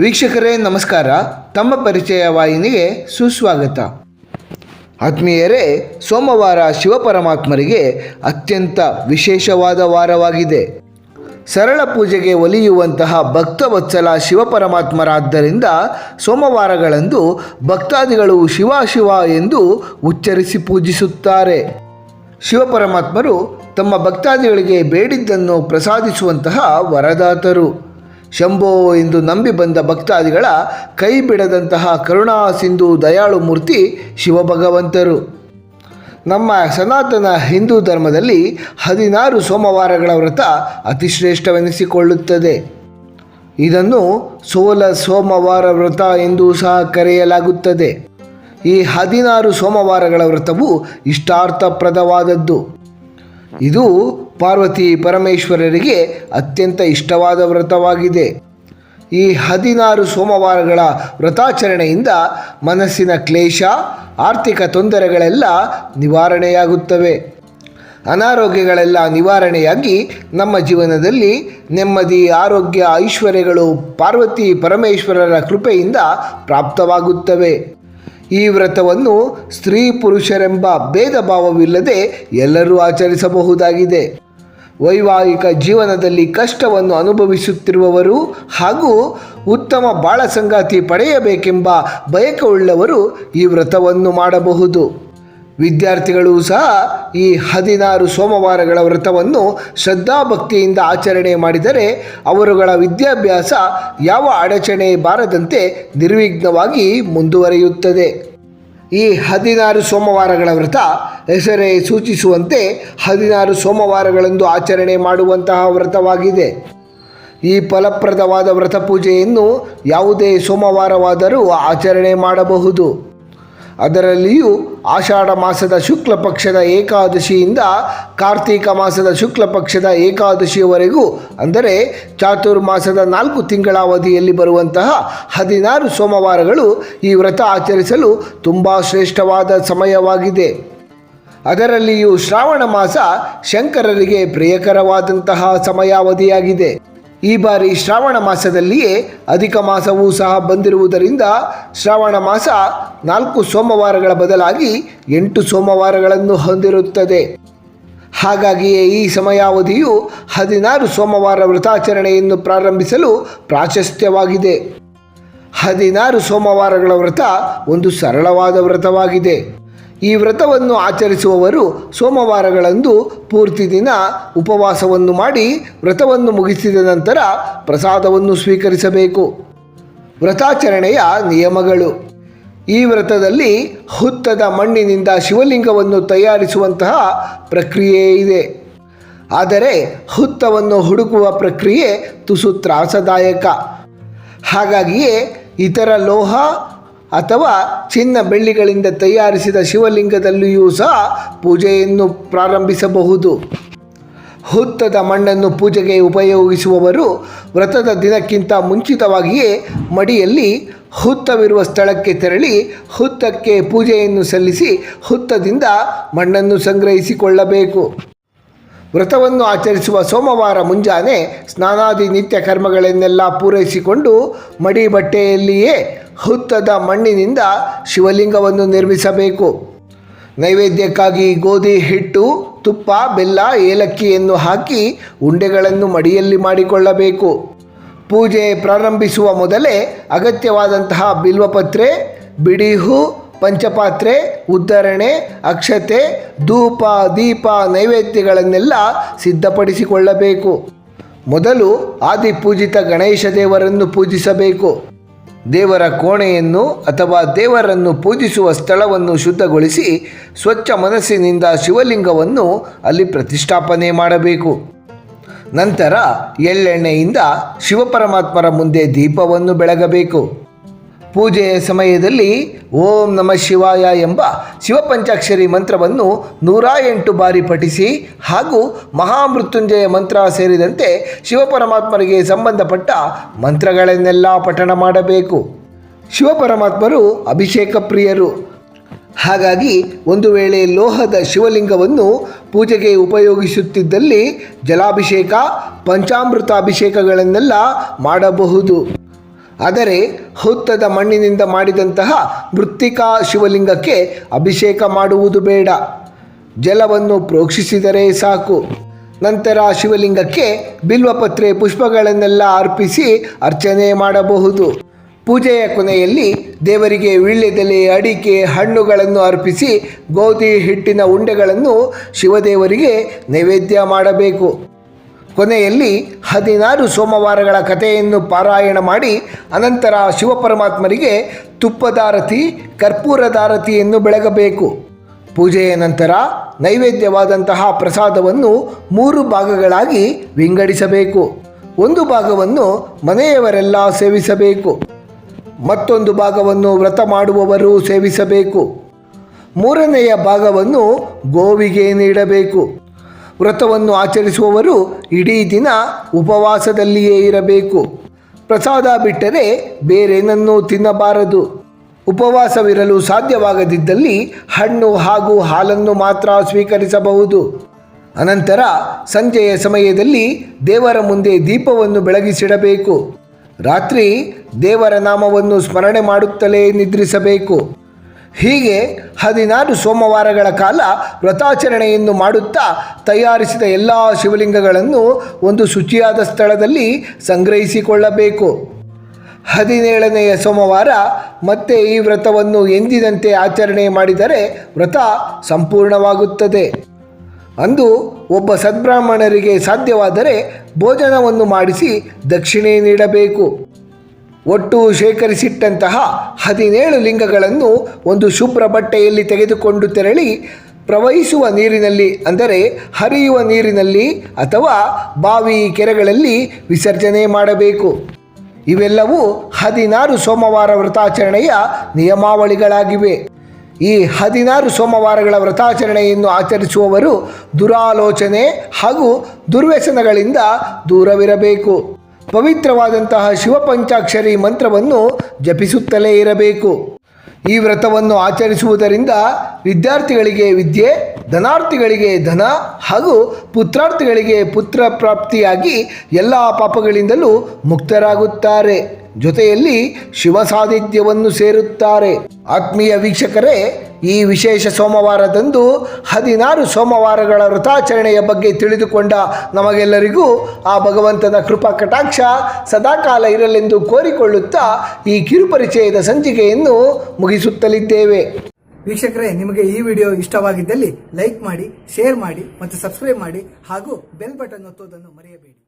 ವೀಕ್ಷಕರೇ, ನಮಸ್ಕಾರ. ತಮ್ಮ ಪರಿಚಯ ವಾಹಿನಿಗೆ ಸುಸ್ವಾಗತ. ಆತ್ಮೀಯರೇ, ಸೋಮವಾರ ಶಿವಪರಮಾತ್ಮರಿಗೆ ಅತ್ಯಂತ ವಿಶೇಷವಾದ ವಾರವಾಗಿದೆ. ಸರಳ ಪೂಜೆಗೆ ಒಲಿಯುವಂತಹ ಭಕ್ತವತ್ಸಲ ಶಿವಪರಮಾತ್ಮರಾದ್ದರಿಂದ ಸೋಮವಾರಗಳಂದು ಭಕ್ತಾದಿಗಳು ಶಿವ ಶಿವ ಎಂದು ಉಚ್ಚರಿಸಿ ಪೂಜಿಸುತ್ತಾರೆ. ಶಿವಪರಮಾತ್ಮರು ತಮ್ಮ ಭಕ್ತಾದಿಗಳಿಗೆ ಬೇಡಿದ್ದನ್ನು ಪ್ರಸಾದಿಸುವಂತಹ ವರದಾತರು. ಶಂಭೋ ಎಂದು ನಂಬಿ ಬಂದ ಭಕ್ತಾದಿಗಳ ಕೈ ಬಿಡದಂತಹ ಕರುಣಾ ಸಿಂಧು ದಯಾಳು ಮೂರ್ತಿ ಶಿವಭಗವಂತರು. ನಮ್ಮ ಸನಾತನ ಹಿಂದೂ ಧರ್ಮದಲ್ಲಿ ಹದಿನಾರು ಸೋಮವಾರಗಳ ವ್ರತ ಅತಿಶ್ರೇಷ್ಠವೆನಿಸಿಕೊಳ್ಳುತ್ತದೆ. ಇದನ್ನು ಸೋಲ ಸೋಮವಾರ ವ್ರತ ಎಂದು ಸಹ ಕರೆಯಲಾಗುತ್ತದೆ. ಈ ಹದಿನಾರು ಸೋಮವಾರಗಳ ವ್ರತವು ಇಷ್ಟಾರ್ಥಪ್ರದವಾದದ್ದು. ಇದು ಪಾರ್ವತಿ ಪರಮೇಶ್ವರರಿಗೆ ಅತ್ಯಂತ ಇಷ್ಟವಾದ ವ್ರತವಾಗಿದೆ. ಈ ಹದಿನಾರು ಸೋಮವಾರಗಳ ವ್ರತಾಚರಣೆಯಿಂದ ಮನಸ್ಸಿನ ಕ್ಲೇಶ, ಆರ್ಥಿಕ ತೊಂದರೆಗಳೆಲ್ಲ ನಿವಾರಣೆಯಾಗುತ್ತವೆ. ಅನಾರೋಗ್ಯಗಳೆಲ್ಲ ನಿವಾರಣೆಯಾಗಿ ನಮ್ಮ ಜೀವನದಲ್ಲಿ ನೆಮ್ಮದಿ, ಆರೋಗ್ಯ, ಐಶ್ವರ್ಯಗಳು ಪಾರ್ವತಿ ಪರಮೇಶ್ವರರ ಕೃಪೆಯಿಂದ ಪ್ರಾಪ್ತವಾಗುತ್ತವೆ. ಈ ವ್ರತವನ್ನು ಸ್ತ್ರೀ ಪುರುಷರೆಂಬ ಭೇದ ಭಾವವಿಲ್ಲದೆ ಎಲ್ಲರೂ ಆಚರಿಸಬಹುದಾಗಿದೆ. ವೈವಾಹಿಕ ಜೀವನದಲ್ಲಿ ಕಷ್ಟವನ್ನು ಅನುಭವಿಸುತ್ತಿರುವವರು ಹಾಗೂ ಉತ್ತಮ ಬಾಳ ಸಂಗಾತಿ ಪಡೆಯಬೇಕೆಂಬ ಬಯಕವುಳ್ಳವರು ಈ ವ್ರತವನ್ನು ಮಾಡಬಹುದು. ವಿದ್ಯಾರ್ಥಿಗಳು ಸಹ ಈ ಹದಿನಾರು ಸೋಮವಾರಗಳ ವ್ರತವನ್ನು ಶ್ರದ್ಧಾಭಕ್ತಿಯಿಂದ ಆಚರಣೆ ಮಾಡಿದರೆ ಅವರುಗಳ ವಿದ್ಯಾಭ್ಯಾಸ ಯಾವ ಅಡಚಣೆ ಬಾರದಂತೆ ನಿರ್ವಿಘ್ನವಾಗಿ ಮುಂದುವರಿಯುತ್ತದೆ. ಈ ಹದಿನಾರು ಸೋಮವಾರಗಳ ವ್ರತ ಹೆಸರೇ ಸೂಚಿಸುವಂತೆ ಹದಿನಾರು ಸೋಮವಾರಗಳಂದು ಆಚರಣೆ ಮಾಡುವಂತಹ ವ್ರತವಾಗಿದೆ. ಈ ಫಲಪ್ರದವಾದ ವ್ರತ ಪೂಜೆಯನ್ನು ಯಾವುದೇ ಸೋಮವಾರವಾದರೂ ಆಚರಣೆ ಮಾಡಬಹುದು. ಅದರಲ್ಲಿಯೂ ಆಷಾಢ ಮಾಸದ ಶುಕ್ಲ ಪಕ್ಷದ ಏಕಾದಶಿಯಿಂದ ಕಾರ್ತೀಕ ಮಾಸದ ಶುಕ್ಲ ಪಕ್ಷದ ಏಕಾದಶಿಯವರೆಗೂ ಅಂದರೆ ಚಾತುರ್ಮಾಸದ ನಾಲ್ಕು ತಿಂಗಳ ಅವಧಿಯಲ್ಲಿ ಬರುವಂತಹ ಹದಿನಾರು ಸೋಮವಾರಗಳು ಈ ವ್ರತ ಆಚರಿಸಲು ತುಂಬ ಶ್ರೇಷ್ಠವಾದ ಸಮಯವಾಗಿದೆ. ಅದರಲ್ಲಿಯೂ ಶ್ರಾವಣ ಮಾಸ ಶಂಕರರಿಗೆ ಪ್ರಿಯಕರವಾದಂತಹ ಸಮಯಾವಧಿಯಾಗಿದೆ. ಈ ಬಾರಿ ಶ್ರಾವಣ ಮಾಸದಲ್ಲಿಯೇ ಅಧಿಕ ಮಾಸವೂ ಸಹ ಬಂದಿರುವುದರಿಂದ ಶ್ರಾವಣ ಮಾಸ ನಾಲ್ಕು ಸೋಮವಾರಗಳ ಬದಲಾಗಿ ಎಂಟು ಸೋಮವಾರಗಳನ್ನು ಹೊಂದಿರುತ್ತದೆ. ಹಾಗಾಗಿಯೇ ಈ ಸಮಯಾವಧಿಯು ಹದಿನಾರು ಸೋಮವಾರ ವ್ರತಾಚರಣೆಯನ್ನು ಪ್ರಾರಂಭಿಸಲು ಪ್ರಾಶಸ್ತ್ಯವಾಗಿದೆ. ಹದಿನಾರು ಸೋಮವಾರಗಳ ವ್ರತ ಒಂದು ಸರಳವಾದ ವ್ರತವಾಗಿದೆ. ಈ ವ್ರತವನ್ನು ಆಚರಿಸುವವರು ಸೋಮವಾರಗಳಂದು ಪೂರ್ತಿ ದಿನ ಉಪವಾಸವನ್ನು ಮಾಡಿ ವ್ರತವನ್ನು ಮುಗಿಸಿದ ನಂತರ ಪ್ರಸಾದವನ್ನು ಸ್ವೀಕರಿಸಬೇಕು. ವ್ರತಾಚರಣೆಯ ನಿಯಮಗಳು. ಈ ವ್ರತದಲ್ಲಿ ಹುತ್ತದ ಮಣ್ಣಿನಿಂದ ಶಿವಲಿಂಗವನ್ನು ತಯಾರಿಸುವಂತಹ ಪ್ರಕ್ರಿಯೆ ಇದೆ. ಆದರೆ ಹುತ್ತವನ್ನು ಹುಡುಕುವ ಪ್ರಕ್ರಿಯೆ ತುಸು ತ್ರಾಸದಾಯಕ. ಹಾಗಾಗಿಯೇ ಇತರ ಲೋಹ ಅಥವಾ ಚಿನ್ನ ಬೆಳ್ಳಿಗಳಿಂದ ತಯಾರಿಸಿದ ಶಿವಲಿಂಗದಲ್ಲಿಯೂ ಸಹ ಪೂಜೆಯನ್ನು ಪ್ರಾರಂಭಿಸಬಹುದು. ಹುತ್ತದ ಮಣ್ಣನ್ನು ಪೂಜೆಗೆ ಉಪಯೋಗಿಸುವವರು ವ್ರತದ ದಿನಕ್ಕಿಂತ ಮುಂಚಿತವಾಗಿಯೇ ಮಡಿಯಲ್ಲಿ ಹುತ್ತವಿರುವ ಸ್ಥಳಕ್ಕೆ ತೆರಳಿ ಹುತ್ತಕ್ಕೆ ಪೂಜೆಯನ್ನು ಸಲ್ಲಿಸಿ ಹುತ್ತದಿಂದ ಮಣ್ಣನ್ನು ಸಂಗ್ರಹಿಸಿಕೊಳ್ಳಬೇಕು. ವ್ರತವನ್ನು ಆಚರಿಸುವ ಸೋಮವಾರ ಮುಂಜಾನೆ ಸ್ನಾನಾದಿ ನಿತ್ಯ ಕರ್ಮಗಳನ್ನೆಲ್ಲ ಪೂರೈಸಿಕೊಂಡು ಮಡಿ ಬಟ್ಟೆಯಲ್ಲಿಯೇ ಹುತ್ತದ ಮಣ್ಣಿನಿಂದ ಶಿವಲಿಂಗವನ್ನು ನಿರ್ಮಿಸಬೇಕು. ನೈವೇದ್ಯಕ್ಕಾಗಿ ಗೋಧಿ, ಹಿಟ್ಟು, ತುಪ್ಪ, ಬೆಲ್ಲ, ಏಲಕ್ಕಿಯನ್ನು ಹಾಕಿ ಉಂಡೆಗಳನ್ನು ಮಡಿಯಲ್ಲಿ ಮಾಡಿಕೊಳ್ಳಬೇಕು. ಪೂಜೆ ಪ್ರಾರಂಭಿಸುವ ಮೊದಲೇ ಅಗತ್ಯವಾದಂತಹ ಬಿಲ್ವಪತ್ರೆ ಬಿಡಿಹು ಪಂಚಪಾತ್ರೆ, ಉದ್ಧರಣೆ, ಅಕ್ಷತೆ, ಧೂಪ, ದೀಪ ನೈವೇದ್ಯಗಳನ್ನೆಲ್ಲ ಸಿದ್ಧಪಡಿಸಿಕೊಳ್ಳಬೇಕು. ಮೊದಲು ಆದಿಪೂಜಿತ ಗಣೇಶ ದೇವರನ್ನು ಪೂಜಿಸಬೇಕು. ದೇವರ ಕೋಣೆಯನ್ನು ಅಥವಾ ದೇವರನ್ನು ಪೂಜಿಸುವ ಸ್ಥಳವನ್ನು ಶುದ್ಧಗೊಳಿಸಿ ಸ್ವಚ್ಛ ಮನಸ್ಸಿನಿಂದ ಶಿವಲಿಂಗವನ್ನು ಅಲ್ಲಿ ಪ್ರತಿಷ್ಠಾಪನೆ ಮಾಡಬೇಕು. ನಂತರ ಎಳ್ಳೆಣ್ಣೆಯಿಂದ ಶಿವಪರಮಾತ್ಮರ ಮುಂದೆ ದೀಪವನ್ನು ಬೆಳಗಬೇಕು. ಪೂಜೆಯ ಸಮಯದಲ್ಲಿ ಓಂ ನಮ ಶಿವಾಯ ಎಂಬ ಶಿವಪಂಚಾಕ್ಷರಿ ಮಂತ್ರವನ್ನು ನೂರ ಎಂಟು ಬಾರಿ ಪಠಿಸಿ ಹಾಗೂ ಮಹಾಮೃತ್ಯುಂಜಯ ಮಂತ್ರ ಸೇರಿದಂತೆ ಶಿವಪರಮಾತ್ಮರಿಗೆ ಸಂಬಂಧಪಟ್ಟ ಮಂತ್ರಗಳನ್ನೆಲ್ಲ ಪಠಣ ಮಾಡಬೇಕು. ಶಿವಪರಮಾತ್ಮರು ಅಭಿಷೇಕ ಪ್ರಿಯರು. ಹಾಗಾಗಿ ಒಂದು ವೇಳೆ ಲೋಹದ ಶಿವಲಿಂಗವನ್ನು ಪೂಜೆಗೆ ಉಪಯೋಗಿಸುತ್ತಿದ್ದಲ್ಲಿ ಜಲಾಭಿಷೇಕ ಪಂಚಾಮೃತ ಅಭಿಷೇಕಗಳನ್ನೆಲ್ಲ ಮಾಡಬಹುದು. ಆದರೆ ಹುತ್ತದ ಮಣ್ಣಿನಿಂದ ಮಾಡಿದಂತಹ ಮೃತ್ತಿಕಾ ಶಿವಲಿಂಗಕ್ಕೆ ಅಭಿಷೇಕ ಮಾಡುವುದು ಬೇಡ. ಜಲವನ್ನು ಪ್ರೋಕ್ಷಿಸಿದರೆ ಸಾಕು. ನಂತರ ಶಿವಲಿಂಗಕ್ಕೆ ಬಿಲ್ವಪತ್ರೆ ಪುಷ್ಪಗಳನ್ನೆಲ್ಲ ಅರ್ಪಿಸಿ ಅರ್ಚನೆ ಮಾಡಬಹುದು. ಪೂಜೆಯ ಕೊನೆಯಲ್ಲಿ ದೇವರಿಗೆ ವೀಳ್ಯದೆಲೆ, ಅಡಿಕೆ, ಹಣ್ಣುಗಳನ್ನು ಅರ್ಪಿಸಿ ಗೋಧಿ ಹಿಟ್ಟಿನ ಉಂಡೆಗಳನ್ನು ಶಿವದೇವರಿಗೆ ನೈವೇದ್ಯ ಮಾಡಬೇಕು. ಕೊನೆಯಲ್ಲಿ ಹದಿನಾರು ಸೋಮವಾರಗಳ ಕಥೆಯನ್ನು ಪಾರಾಯಣ ಮಾಡಿ ಅನಂತರ ಶಿವಪರಮಾತ್ಮರಿಗೆ ತುಪ್ಪದಾರತಿ ಕರ್ಪೂರದಾರತಿಯನ್ನು ಬೆಳಗಬೇಕು. ಪೂಜೆಯ ನಂತರ ನೈವೇದ್ಯವಾದಂತಹ ಪ್ರಸಾದವನ್ನು ಮೂರು ಭಾಗಗಳಾಗಿ ವಿಂಗಡಿಸಬೇಕು. ಒಂದು ಭಾಗವನ್ನು ಮನೆಯವರೆಲ್ಲ ಸೇವಿಸಬೇಕು. ಮತ್ತೊಂದು ಭಾಗವನ್ನು ವ್ರತ ಮಾಡುವವರು ಸೇವಿಸಬೇಕು. ಮೂರನೆಯ ಭಾಗವನ್ನು ಗೋವಿಗೆ ನೀಡಬೇಕು. ವ್ರತವನ್ನು ಆಚರಿಸುವವರು ಇಡೀ ದಿನ ಉಪವಾಸದಲ್ಲಿಯೇ ಇರಬೇಕು. ಪ್ರಸಾದ ಬಿಟ್ಟರೆ ಬೇರೇನನ್ನೂ ತಿನ್ನಬಾರದು. ಉಪವಾಸವಿರಲು ಸಾಧ್ಯವಾಗದಿದ್ದಲ್ಲಿ ಹಣ್ಣು ಹಾಗೂ ಹಾಲನ್ನು ಮಾತ್ರ ಸ್ವೀಕರಿಸಬಹುದು. ಅನಂತರ ಸಂಜೆಯ ಸಮಯದಲ್ಲಿ ದೇವರ ಮುಂದೆ ದೀಪವನ್ನು ಬೆಳಗಿಸಿಡಬೇಕು. ರಾತ್ರಿ ದೇವರ ನಾಮವನ್ನು ಸ್ಮರಣೆ ಮಾಡುತ್ತಲೇ ನಿದ್ರಿಸಬೇಕು. ಹೀಗೆ ಹದಿನಾರು ಸೋಮವಾರಗಳ ಕಾಲ ವ್ರತಾಚರಣೆಯನ್ನು ಮಾಡುತ್ತಾ ತಯಾರಿಸಿದ ಎಲ್ಲ ಶಿವಲಿಂಗಗಳನ್ನು ಒಂದು ಶುಚಿಯಾದ ಸ್ಥಳದಲ್ಲಿ ಸಂಗ್ರಹಿಸಿಕೊಳ್ಳಬೇಕು. ಹದಿನೇಳನೆಯ ಸೋಮವಾರ ಮತ್ತೆ ಈ ವ್ರತವನ್ನು ಎಂದಿನಂತೆ ಆಚರಣೆ ಮಾಡಿದರೆ ವ್ರತ ಸಂಪೂರ್ಣವಾಗುತ್ತದೆ. ಅಂದು ಒಬ್ಬ ಸದ್ಬ್ರಾಹ್ಮಣರಿಗೆ ಸಾಧ್ಯವಾದರೆ ಭೋಜನವನ್ನು ಮಾಡಿಸಿ ದಕ್ಷಿಣೆ ನೀಡಬೇಕು. ಒಟ್ಟು ಶೇಖರಿಸಿಟ್ಟಂತಹ ಹದಿನೇಳು ಲಿಂಗಗಳನ್ನು ಒಂದು ಶುಭ್ರ ಬಟ್ಟೆಯಲ್ಲಿ ತೆಗೆದುಕೊಂಡು ತೆರಳಿ ಪ್ರವಹಿಸುವ ನೀರಿನಲ್ಲಿ, ಅಂದರೆ ಹರಿಯುವ ನೀರಿನಲ್ಲಿ ಅಥವಾ ಬಾವಿ ಕೆರೆಗಳಲ್ಲಿ ವಿಸರ್ಜನೆ ಮಾಡಬೇಕು. ಇವೆಲ್ಲವೂ ಹದಿನಾರು ಸೋಮವಾರ ವ್ರತಾಚರಣೆಯ ನಿಯಮಾವಳಿಗಳಾಗಿವೆ. ಈ ಹದಿನಾರು ಸೋಮವಾರಗಳ ವ್ರತಾಚರಣೆಯನ್ನು ಆಚರಿಸುವವರು ದುರಾಲೋಚನೆ ಹಾಗೂ ದುರ್ವ್ಯಸನಗಳಿಂದ ದೂರವಿರಬೇಕು. ಪವಿತ್ರವಾದಂತಹ ಶಿವಪಂಚಾಕ್ಷರಿ ಮಂತ್ರವನ್ನು ಜಪಿಸುತ್ತಲೇ ಇರಬೇಕು. ಈ ವ್ರತವನ್ನು ಆಚರಿಸುವುದರಿಂದ ವಿದ್ಯಾರ್ಥಿಗಳಿಗೆ ವಿದ್ಯೆ, ಧನಾರ್ಥಿಗಳಿಗೆ ಧನ ಹಾಗೂ ಪುತ್ರಾರ್ಥಿಗಳಿಗೆ ಪುತ್ರ ಪ್ರಾಪ್ತಿಯಾಗಿ ಎಲ್ಲ ಪಾಪಗಳಿಂದಲೂ ಮುಕ್ತರಾಗುತ್ತಾರೆ. ಜೊತೆಯಲ್ಲಿ ಶಿವ ಸೇರುತ್ತಾರೆ. ಆತ್ಮೀಯ ವೀಕ್ಷಕರೇ, ಈ ವಿಶೇಷ ಸೋಮವಾರದಂದು ಹದಿನಾರು ಸೋಮವಾರಗಳ ವ್ರತಾಚರಣೆಯ ಬಗ್ಗೆ ತಿಳಿದುಕೊಂಡ ನಮಗೆಲ್ಲರಿಗೂ ಆ ಭಗವಂತನ ಕೃಪಾ ಕಟಾಕ್ಷ ಸದಾಕಾಲ ಇರಲೆಂದು ಕೋರಿಕೊಳ್ಳುತ್ತಾ ಈ ಕಿರುಪರಿಚಯದ ಸಂಚಿಕೆಯನ್ನು ಮುಗಿಸುತ್ತಲಿದ್ದೇವೆ. ವೀಕ್ಷಕರೇ, ನಿಮಗೆ ಈ ವಿಡಿಯೋ ಇಷ್ಟವಾಗಿದ್ದಲ್ಲಿ ಲೈಕ್ ಮಾಡಿ, ಶೇರ್ ಮಾಡಿ ಮತ್ತು ಸಬ್ಸ್ಕ್ರೈಬ್ ಮಾಡಿ ಹಾಗೂ ಬೆಲ್ ಬಟನ್ ಒತ್ತುವುದನ್ನು ಮರೆಯಬೇಡಿ.